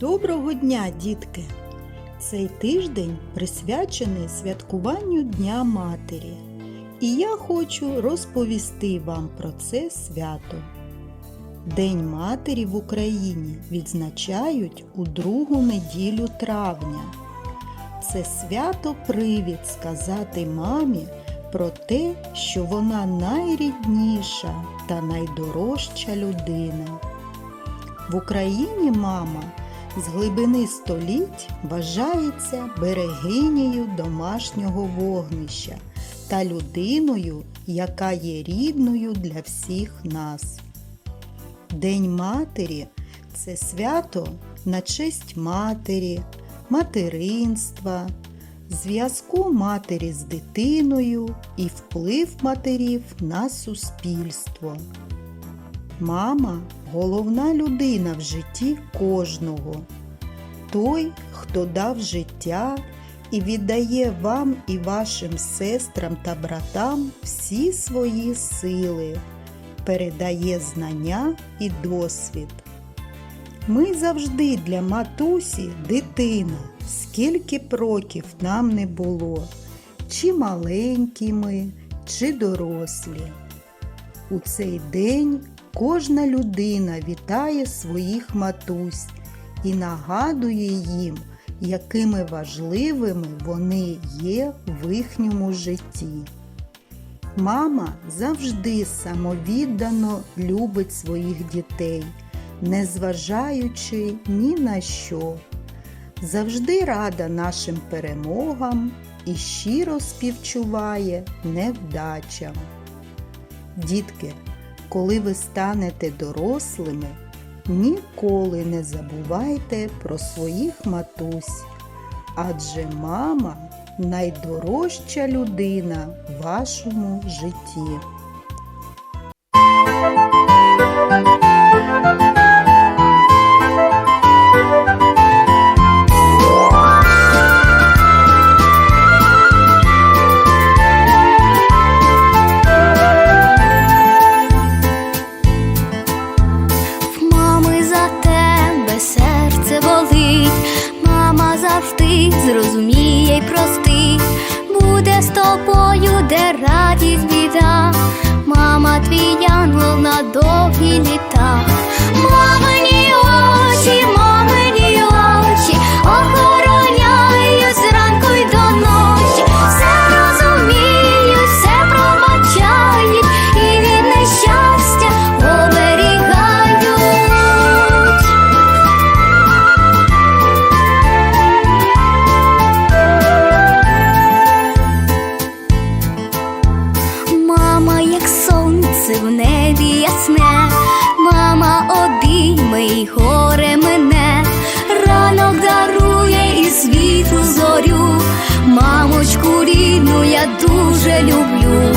Доброго дня, дітки! Цей тиждень присвячений святкуванню Дня Матері. І я хочу розповісти вам про це свято. День Матері в Україні відзначають у другу неділю травня. Це свято привід сказати мамі про те, що вона найрідніша та найдорожча людина. В Україні мама з глибини століть вважається берегинею домашнього вогнища та людиною, яка є рідною для всіх нас. День матері це свято на честь матері, материнства, зв'язку матері з дитиною і вплив матерів на суспільство. Мама головна людина в житті кожного. Той, хто дав життя і віддає вам і вашим сестрам та братам всі свої сили, передає знання і досвід. Ми завжди для матусі дитина, скільки б років нам не було, чи маленькі ми, чи дорослі. У цей день кожна людина вітає своїх матусь і нагадує їм, якими важливими вони є в їхньому житті. Мама завжди самовіддано любить своїх дітей, незважаючи ні на що. Завжди рада нашим перемогам і щиро співчуває невдачам. Дітки, коли ви станете дорослими, ніколи не забувайте про своїх матусь, адже мама найдорожча людина в вашому житті. Болить, мама завжди зрозуміє й простить, буде з тобою, де радість біда, мама твій янгол на довгі літа, небі мама обійме й горе мене, ранок дарує і світлу зорю, мамочку рідну я дуже люблю.